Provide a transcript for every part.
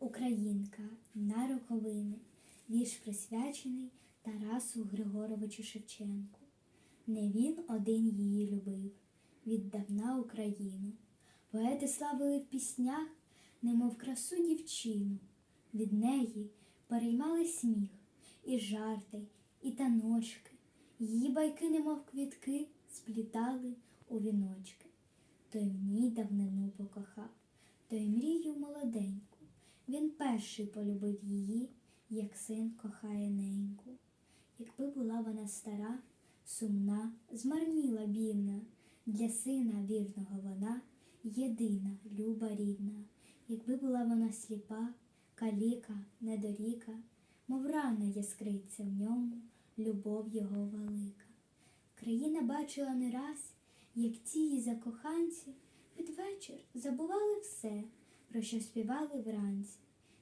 Українка на роковини, вірш присвячений Тарасу Григоровичу Шевченку. Не він один її любив, віддавна Україну. Поети славили в піснях, немов красу дівчину. Від неї переймали сміх, і жарти, і таночки. Її байки, немов квітки, сплітали у віночки. Той в ній давнину покохав, той мрію молоденьку. Він перший полюбив її, як син кохає неньку. Якби була вона стара, сумна, змарніла бідна, для сина вірного вона єдина, люба рідна. Якби була вона сліпа, каліка, недоріка, мов рана яскриться в ньому, любов його велика. Країна бачила не раз, як ті її закоханці вечір забували все, про що співали вранці,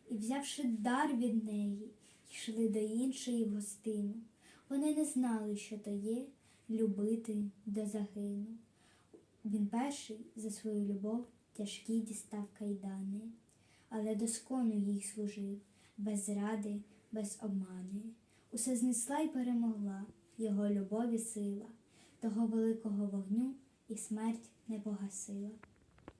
і, взявши дар від неї, йшли до іншої в гостину. Вони не знали, що то є любити до загину. Він перший за свою любов тяжкі дістав кайдани, але доскону їй служив, без зради, без обмани. Усе знесла й перемогла його любові сила, того великого вогню і смерть не погасила.